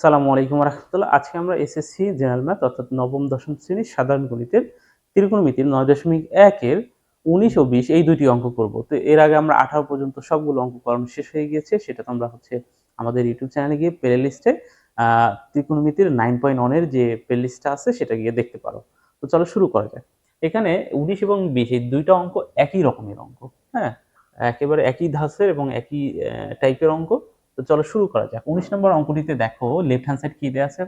সালামু আলাইকুম রহমতুল্লাহ। আজকে আমরা এসএসসি, জেনারেল ম্যাথ অর্থাৎ নবম, দশম শ্রেণির সাধারণ গণিতের ত্রিকোণমিতির নয় দশমিক একের উনিশ ও বিশ এই দুইটি অঙ্ক করব। তো এর আগে আমরা আঠারো পর্যন্ত সবগুলো অঙ্ক করানো শেষ হয়ে গিয়েছে। সেটা তোমরা হচ্ছে আমাদের ইউটিউব চ্যানেলে গিয়ে প্লে লিস্টে ত্রিকোণমিতির নাইন পয়েন্ট ওয়ানের যে প্লে লিস্টটা আছে সেটা গিয়ে দেখতে পারো। তো চলো শুরু করা যাক। এখানে উনিশ এবং বিশ এই দুইটা অঙ্ক একই রকমের অঙ্ক হ্যাঁ? একেবারে একই ধাঁচের এবং একই টাইপের অঙ্ক। তো চলো শুরু করা যাক। উনিশ নম্বর অঙ্কটিতে দেখো লেফট হ্যান্ড সাইড কি দেওয়া আছে?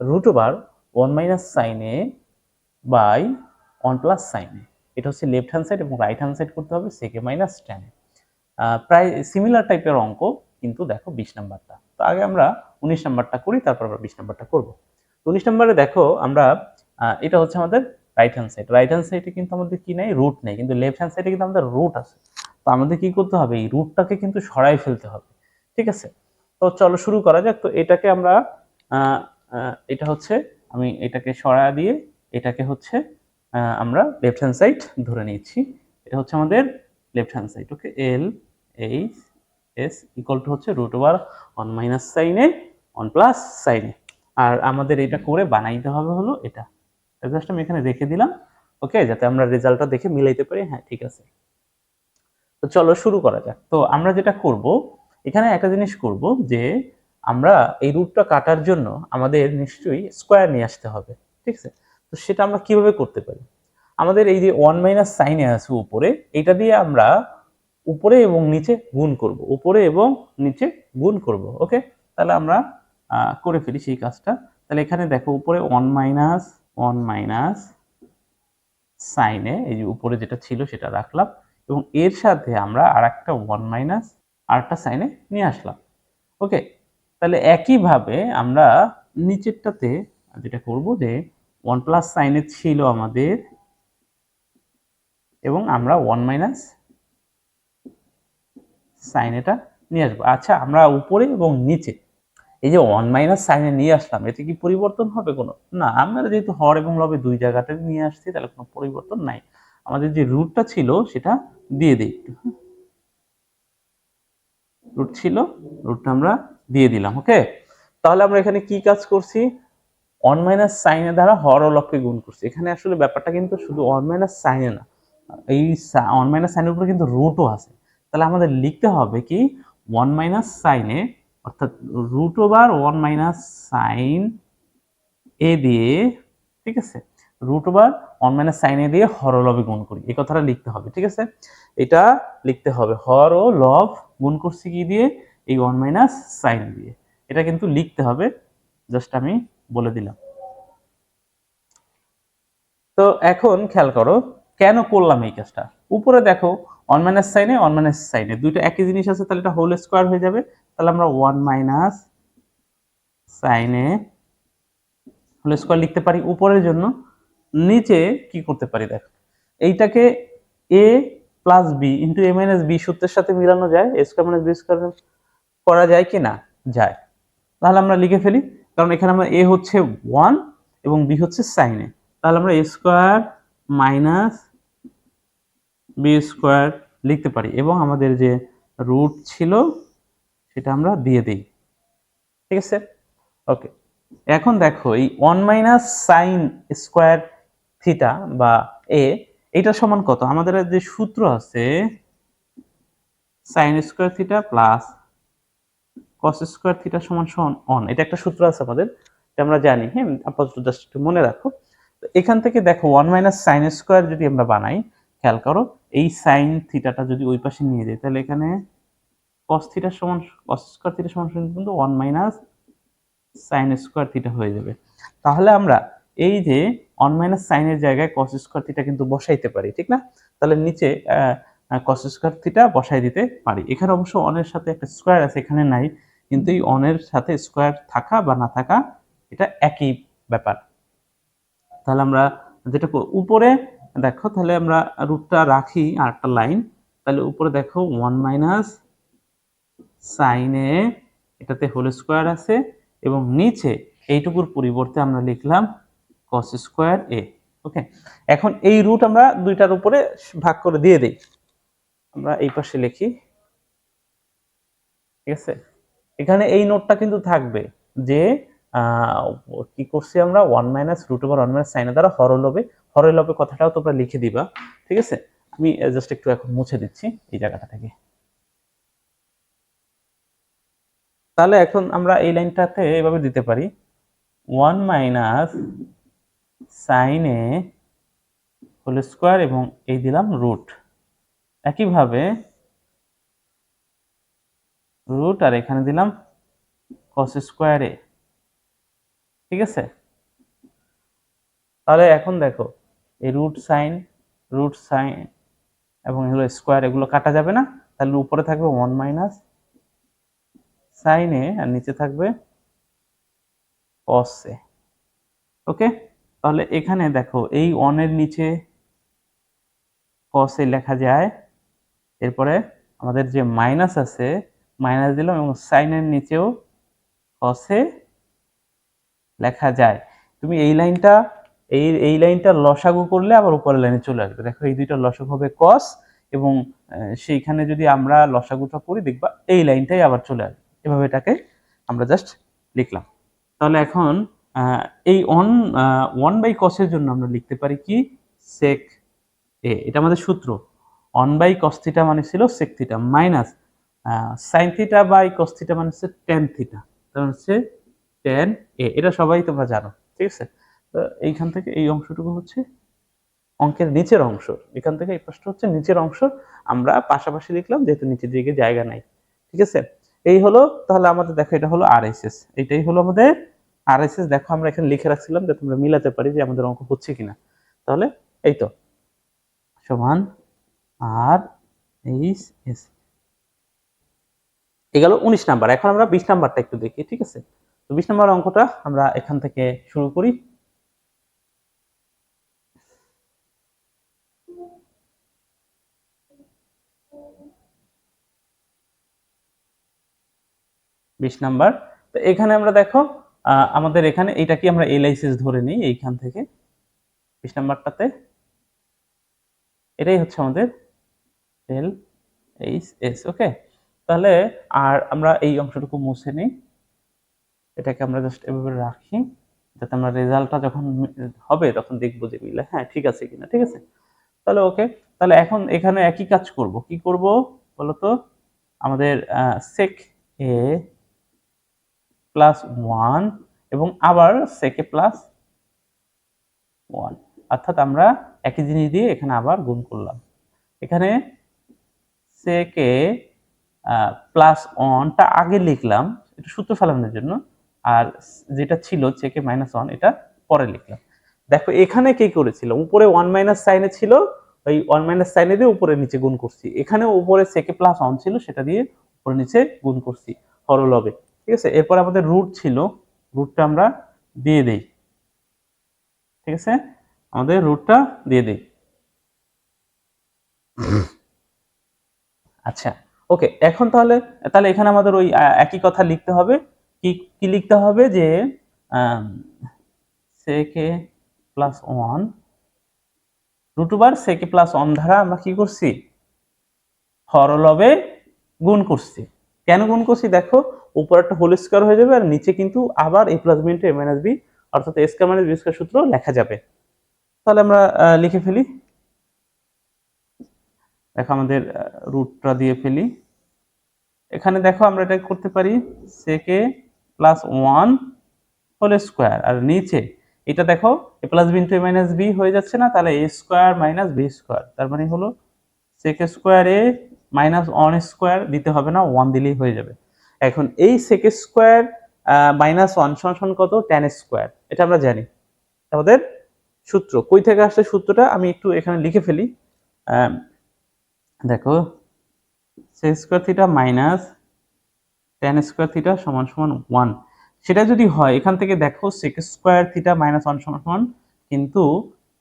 Root over one minus sine A by one plus sine A এটা হচ্ছে লেফট হ্যান্ড সাইড এবং রাইট হ্যান্ড সাইড করতে হবে সেকে মাইনাস টেনে প্রায় সিমিলার টাইপের অঙ্ক, কিন্তু দেখো বিশ নাম্বারটা। তো আগে আমরা উনিশ নাম্বারটা করি, তারপর আমরা বিশ নাম্বারটা করব। তো উনিশ নাম্বারে দেখো, আমরা এটা হচ্ছে আমাদের right hand side right hand সাইডে কিন্তু আমাদের কি নেই? রুট নেই। কিন্তু লেফট হ্যান্ড সাইডে কিন্তু আমাদের রুট আছে। তো আমাদের কি করতে হবে? এই রুটটাকে কিন্তু সরাই ফেলতে হবে। ঠিক আছে? তো চলো শুরু করা যাক। তো এটাকে আমরা এটা হচ্ছে, আমি এটাকে সরা দিয়ে এটাকে হচ্ছে আমরা লেফট হ্যান্ড সাইড ধরে নিচ্ছি। এটা হচ্ছে আমাদের left hand side okay L H S equal to হচ্ছে root over one minus sine A one plus sine A আর আমাদের এটা করে বানাইতে হবে হলো এটা। জাস্ট আমি এখানে রেখে দিলাম ওকে যাতে আমরা রেজাল্টটা দেখে মিলাইতে পারি। হ্যাঁ ঠিক আছে। তো চলো শুরু করা যাক। তো আমরা যেটা করব এখানে একটা জিনিস করব যে আমরা এই রুটটা কাটার জন্য আমাদের নিশ্চয়ই স্কোয়ার নিয়ে আসতে হবে, ঠিক আছে? তো সেটা আমরা কীভাবে করতে পারি? আমাদের এই যে ওয়ান মাইনাস সাইনে আছে উপরে, এটা দিয়ে আমরা উপরে এবং নিচে গুণ করব, উপরে এবং নিচে গুণ করব, ওকে? তাহলে আমরা করে ফেলি সেই কাজটা। তাহলে এখানে দেখো উপরে ওয়ান মাইনাস ওয়ান মাইনাস সাইনে এই যে উপরে যেটা ছিল সেটা রাখলাম এবং এর সাথে আমরা আর একটা ওয়ান মাইনাস আরেকটা সাইনে নিয়ে আসলাম। ওকে, তাহলে একইভাবে আমরা নিচেরটাতে যেটা করব যে ওয়ান প্লাস সাইনে ছিল আমাদের এবং আমরা ওয়ান মাইনাস সাইন এটা নিয়ে আসব। আচ্ছা আমরা উপরে এবং নিচে এই যে ওয়ান মাইনাস সাইনে নিয়ে আসলাম, এতে কি পরিবর্তন হবে কোনো? না, আমরা যেহেতু হর এবং লবে দুই জায়গাতে নিয়ে আসছি, তাহলে কোনো পরিবর্তন নাই। আমাদের যে রুটটা ছিল সেটা দিয়ে দিই রুট ছিল রুটটা আমরা দিয়ে দিলাম ওকে তাহলে আমরা এখানে কি কাজ করছি? ওয়ান মাইনাস সাইনের দ্বারা হর লবকে গুণ করছি। এখানে আসলে ব্যাপারটা কিন্তু শুধু ওয়ান মাইনাস সাইনে না, এই ওয়ান মাইনাস সাইনের উপরে কিন্তু রুটও আছে। তাহলে আমাদের লিখতে হবে কি? ওয়ান মাইনাস সাইনে অর্থাৎ root over one minus sine A দিয়ে, ঠিক আছে? Root over one minus sine দিয়ে হর লবে গুণ করি। এই কথাটা লিখতে হবে, ঠিক আছে? এটা লিখতে হবে, হর ও লব গুণ করছি কি দিয়ে? এই ওয়ান মাইনাস সাইন দিয়ে। এটা কিন্তু লিখতে হবে জাস্ট আমি বলে দিলাম। তো এখন খেয়াল করো, কেন করলাম এই কাজটা? উপরে দেখো one minus sine A one minus sine A দুইটা একই জিনিস আছে, তাহলে এটা হোল স্কোয়ার হয়ে যাবে। তাহলে আমরা one minus sine A whole square লিখতে পারি উপরের জন্য। নিচে কি করতে পারি দেখো? এইটাকে A plus B into A minus B সূত্রের সাথে মিলানো যায় A square minus B square করা যায় কি না? যায়। তাহলে আমরা লিখে ফেলি, কারণ এখানে আমরা এ হচ্ছে ওয়ান এবং বি হচ্ছে সাইনে তাহলে আমরা A square minus B square লিখতে পারি এবং আমাদের যে রুট ছিল, সেটা আমরা দিয়ে দিই। ঠিক আছে? ওকে এখন দেখো, এই one minus sine square theta বা এ, এটা সমান কত? আমাদের যে সূত্র আছে sine square theta plus cos square theta সমান সমান অন এটা একটা সূত্র আছে আমাদের, এটা আমরা জানি হ্যাঁ? আপাতত জাস্ট একটু মনে রাখো। তো এখান থেকে দেখো ওয়ান মাইনাস সাইন স্কোয়ার যদি আমরা বানাই, খেয়াল করো, এই সাইন থিটাটা যদি ওই পাশে নিয়ে যাই তাহলে এখানে কস থিটা সমান কস স্কোয়ার থিটা সমান সমান কিন্তু one minus sine square theta হয়ে যাবে। তাহলে আমরা এই যে ওয়ান মাইনাস সাইনের জায়গায় কস স্কোয়ার থিটা কিন্তু বসাইতে পারি, ঠিক না? তাহলে নিচে কস স্কোয়ার থিটা বসাই দিতে পারি। এখানে অবশ্য অনের সাথে একটা স্কোয়ার আছে, এখানে নাই। কিন্তু এই অনের সাথে স্কোয়ার থাকা বা না থাকা, এটা একই ব্যাপার। তাহলে আমরা যেটা উপরে দেখো, তাহলে আমরা রুটটা রাখি আর একটা লাইন তাহলে উপরে দেখো ওয়ান মাইনাস সাইনে এটাতে হোল স্কোয়ার আছে এবং নিচে এইটুকুর পরিবর্তে আমরা লিখলাম কস স্কোয়ার এ ওকে এখন এই রুট আমরা দুইটার উপরে ভাগ করে দিয়ে দেই। আমরা এই পাশে লিখি, ঠিক আছে? এখানে এই নোটটা কিন্তু থাকবে যে কি করছি আমরা? One minus root over one minus সাইনের দ্বারা হরলবে হরলবে কথাটাও তোমরা লিখে দিবা, ঠিক আছে? আমি জাস্ট একটু এখন মুছে দিচ্ছি এই জায়গাটা থেকে তাহলে এখন আমরা এই লাইনটাতে এভাবে দিতে পারি। One minus sine whole square এবং এই দিলাম রুট একইভাবে রুট আর এখানে দিলাম কস স্কোয়ার ঠিক আছে? তাহলে এখন দেখো, এই রুট সাইন রুট সাইন এবং এগুলো স্কোয়ার এগুলো কাটা যাবে না? তাহলে উপরে থাকবে ওয়ান মাইনাস সাইন আর নিচে থাকবে কস ওকে তাহলে এখানে দেখো, এই ওয়ানের নিচে কস লেখা যায়, এরপরে আমাদের যে মাইনাস আছে মাইনাস দিলাম এবং সাইনের নিচেও কসে লেখা যায়। তুমি এই লাইনটা, এই এই লাইনটা লসাগু করলে আবার উপরের লাইনে চলে আসবে। দেখো এই দুইটা লসাগু হবে কস এবং সেইখানে যদি আমরা লসাগুটা করি, দেখবা এই লাইনটাই আবার চলে আসবে। এভাবে এটাকে আমরা জাস্ট লিখলাম। তাহলে এখন এই অন ওয়ান বাই কসের জন্য আমরা লিখতে পারি কি? সেক এ এটা আমাদের সূত্র। অন বাই কস থিটা মানে ছিল sec theta minus sine theta by cos theta মানে হচ্ছে টেন থিটা তার হচ্ছে টেন এ এটা সবাই তোমরা জানো, ঠিক আছে? তো এইখান থেকে এই অংশটুকু হচ্ছে অঙ্কের নিচের অংশ। এখান থেকে এই পাশটা হচ্ছে নিচের অংশ। আমরা পাশাপাশি লিখলাম, যেহেতু নিচের দিকে জায়গা নাই, ঠিক আছে? এই হলো, তাহলে আমাদের দেখো, এটা হলো আর এইটাই হলো আমাদের আর এস এস দেখো আমরা এখানে লিখে রাখছিলাম যে তোমরা মিলাতে পারি যে আমাদের অঙ্ক হচ্ছে কিনা। তাহলে এই তো। সমান আর এইচ এস এই গেল উনিশ নাম্বার। এখন আমরা বিশ নাম্বারটা একটু দেখি, ঠিক আছে? তো বিশ নাম্বার অঙ্কটা আমরা এখান থেকে শুরু করি। বিশ নাম্বার। তো এখানে আমরা দেখো আমাদের এখানে এটা কি আমরা এলআইসিস ধরে নিই এইখান থেকে? বিশ নাম্বারটাতে। এটাই হচ্ছে আমাদের এল এইচ এস ওকে? তাহলে আর আমরা এই অংশটুকু মুছে নিই। এটাকে আমরা জাস্ট এভাবে রাখি, যাতে আমরা রেজাল্টটা যখন হবে তখন দেখব যে মিলে। হ্যাঁ ঠিক আছে কিনা, ঠিক আছে? তাহলে ওকে, তাহলে এখন এখানে একই কাজ করব। কি করব বলতো? আমাদের সেক এ প্লাস ওয়ান এবং আবার সেকে প্লাস ওয়ান অর্থাৎ আমরা একই জিনিস দিয়ে এখানে আবার গুণ করলাম। এখানে সেকে প্লাস ওয়ানটা আগে লিখলাম, এটা সূত্র ফেলানোর জন্য, আর যেটা ছিল চেকে মাইনাস ওয়ান এটা পরে লিখলাম। দেখো, এখানে কি করেছিল? উপরে ওয়ান মাইনাস সাইনে ছিল, ওই ওয়ান মাইনাস সাইনে দিয়ে উপরে নিচে গুণ করছি। এখানে উপরে সেকে প্লাস ওয়ান ছিল, সেটা দিয়ে উপরে নিচে গুণ করছি। হরলবে ঠিক আছে? এরপর আমাদের রুট ছিল রুটটা আমরা দিয়ে দেই। ঠিক আছে? আমাদের রুটটা দিয়ে দেই। আচ্ছা ওকে এখন তাহলে তাহলে এখানে আমাদের ওই একই কথা লিখতে হবে। কি কি লিখতে হবে যে sec plus one root over sec plus one দ্বারা আমরা কি করছি? হরলবে গুণ করছি। কেন গুণ করছি? দেখো উপর একটা হোল স্কোয়ার হয়ে যাবে আর নিচে কিন্তু আবার A plus B into A minus B অর্থাৎ A square minus B square সূত্র লেখা যাবে। তাহলে আমরা লিখে ফেলি। দেখো, আমাদের রুটটা দিয়ে ফেলি। এখানে দেখো, আমরা এটা করতে পারি sec plus one whole square আর নিচে, এটা দেখো A plus B A minus B হয়ে যাচ্ছে না, তাহলে A square minus B square তার মানে হলো sec square A minus one square দিতে হবে না, ওয়ান দিলেই হয়ে যাবে। এখন এই সেক স্কোয়ার মাইনাস ওয়ান সমান কত? Tan square. এটা আমরা জানি। আমাদের সূত্র কই থেকে আসছে সূত্রটা? আমি একটু এখানে লিখে ফেলি। দেখো sec square theta minus tan square theta সমান সমান ওয়ান। সেটা যদি হয়, এখান থেকে দেখো sec square theta minus one সমান সমান কিন্তু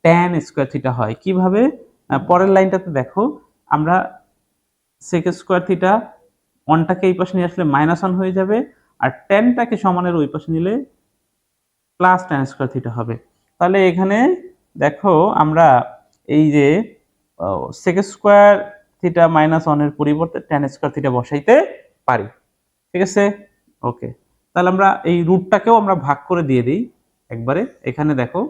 টেন স্কোয়ার থিটা হয়। কীভাবে? পরের লাইনটাতে দেখো। আমরা সেক স্কোয়ার থিটা ওয়ানটাকে এই পাশে নিয়ে আসলে মাইনাস ওয়ান হয়ে যাবে আর টেনটাকে সমানের ওই পাশে নিলে প্লাস টেন স্কোয়ার থিটা হবে। তাহলে এখানে দেখো আমরা এই যে সেক স্কোয়ার থিটা মাইনাস ওয়ানের পরিবর্তে টেন স্কোয়ার থিটা বসাইতে পারি। ঠিক আছে? ওকে তাহলে আমরা এই রুটটাকেও আমরা ভাগ করে দিয়ে দিই। একবারে এখানে দেখো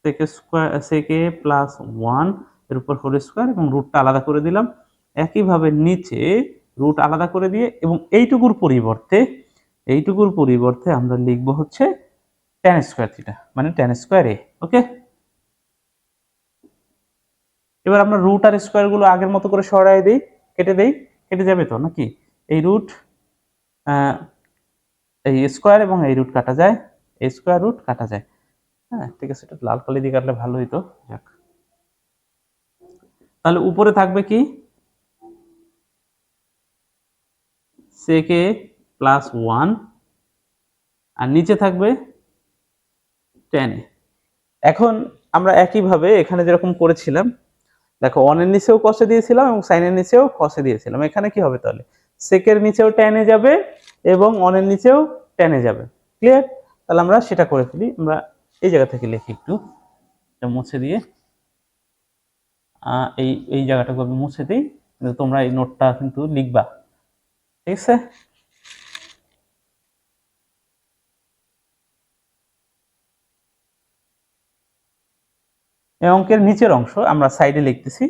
সেকে স্কোয়ার সেকে প্লাস ওয়ানের উপর হোল স্কোয়ার এবং রুটটা আলাদা করে দিলাম। একইভাবে নিচে রুট আলাদা করে দিয়ে এবং এইটুকুর পরিবর্তে এইটুকুর পরিবর্তে আমরা লিখব হচ্ছে টেন স্কোয়ার থিটা মানে টেন স্কোয়ার এ ওকে এবার আমরা রুট আর স্কোয়ারগুলো আগের মতো করে সরাই দিই, কেটে দেই, কেটে যাবে তো নাকি? এই রুট এই স্কোয়ার এবং এই রুট কাটা যায়, এই স্কোয়ার রুট কাটা যায়। হ্যাঁ ঠিক আছে, এটা লাল কালি দিয়ে কাটলে ভালো হইতো, যাক। তাহলে উপরে থাকবে কি? সেকে প্লাস ওয়ান আর নিচে থাকবে টেন এখন আমরা একইভাবে এখানে যেরকম করেছিলাম, দেখো ওয়ানের নিচেও কষে দিয়েছিলাম এবং সাইনের নিচেও কষে দিয়েছিলাম। এখানে কি হবে তাহলে? সেকের নিচেও টেনে যাবে এবং অনের নিচেও টেনে যাবে। ক্লিয়ার তাহলে আমরা সেটা করে ফেলি। আমরা এই জায়গা থেকে লিখি একটু। মুছে দিয়ে এই এই জায়গাটাকে আমি মুছে দিই। তোমরা এই নোটটা কিন্তু লিখবা। ঠিক এই অঙ্কের নিচের অংশ আমরা সাইডে লিখতেছি।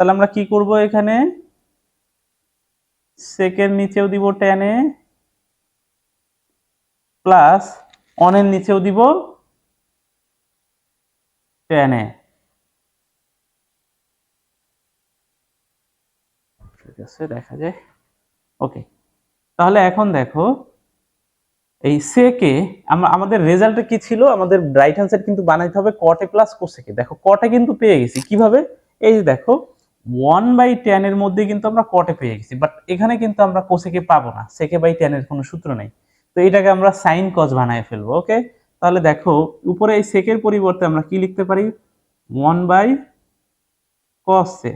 তাহলে আমরা কি করব এখানে? সেকের নিচেও দিব টেনে প্লাস অনের নিচেও দিব টেনে ঠিক আছে, দেখা যায় ওকে তাহলে এখন দেখো, এই সেকে আমাদের রেজাল্টে কি ছিল? আমাদের রাইট হ্যান্ড কিন্তু বানাইতে হবে কটে প্লাস কোসেকে দেখো কটে কিন্তু পেয়ে গেছি। কীভাবে? এই যে দেখো ওয়ান বাই টেন এর মধ্যে কিন্তু আমরা কটে পেয়ে গেছি। বাট এখানে কিন্তু আমরা কোসেকে পাবো না। সেকে বাই টেন এর কোনো সূত্র নেই। তো এটাকে আমরা সাইন কজ বানায় ফেলব ওকে তাহলে দেখো, উপরে এই সেকের পরিবর্তে আমরা কি লিখতে পারি? ওয়ান বাই কসে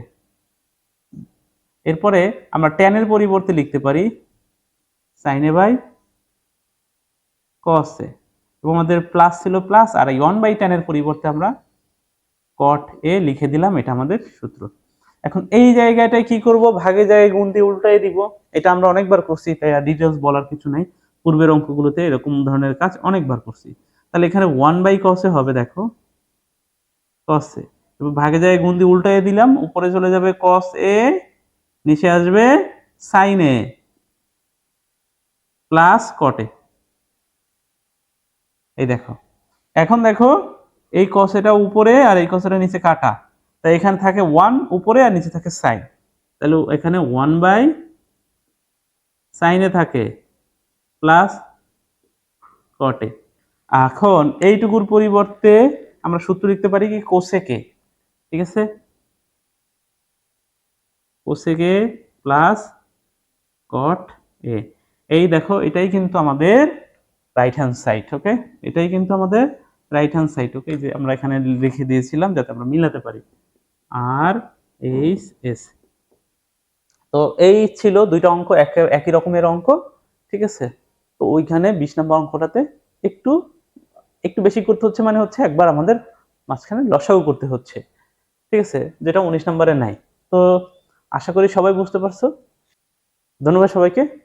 এরপরে আমরা টেনের পরিবর্তে লিখতে পারি সাইনে বাই কসে এবং আমাদের প্লাস ছিল প্লাস আর এই ওয়ান বাই টেনের পরিবর্তে আমরা কট এ লিখে দিলাম, এটা আমাদের সূত্র। এখন এই জায়গাটায় কি করব? ভাগে জায়গায় গুণ দিয়ে উল্টাই দিব। এটা আমরা অনেকবার করছি, তাই আর ডিটেলস বলার কিছু নাই। পূর্বের অঙ্কগুলোতে এরকম ধরনের কাজ অনেকবার করছি। তাহলে এখানে ওয়ান বাই কসে হবে, দেখো। কসে এবং ভাগে জায়গায় গুণ দিয়ে উল্টাই দিলাম, উপরে চলে যাবে কস এ নিচে আসবে সাইন এ প্লাস কটে এই দেখো। এখন দেখো, এই কসেটা উপরে আর এই কসেটা নিচে কাটা। তাই এখানে থাকে ওয়ান উপরে আর নিচে থাকে সাইন তাহলে এখানে ওয়ান বাই সাইনে থাকে প্লাস কটে এখন এইটুকুর পরিবর্তে আমরা সূত্র লিখতে পারি কি কোসেকে ঠিক আছে? কোসেকে প্লাস কট এ এই দেখো, এটাই কিন্তু আমাদের রাইট হ্যান্ড সাইড ওকে এটাই কিন্তু আমাদের রাইট হ্যান্ড সাইড ওকে যে আমরা এখানে লিখে দিয়েছিলাম যাতে আমরা মিলাতে পারি। আর এইচ এস তো এই ছিল দুইটা অঙ্ক, এক- একই রকমের অঙ্ক, ঠিক আছে? তো ওইখানে বিশ নম্বর অঙ্কটাতে একটু একটু বেশি করতে হচ্ছে মানে হচ্ছে একবার আমাদের মাঝখানে লসাগু করতে হচ্ছে, ঠিক আছে? যেটা উনিশ নম্বরে নাই। তো আশা করি সবাই বুঝতে পারছ। ধন্যবাদ সবাইকে।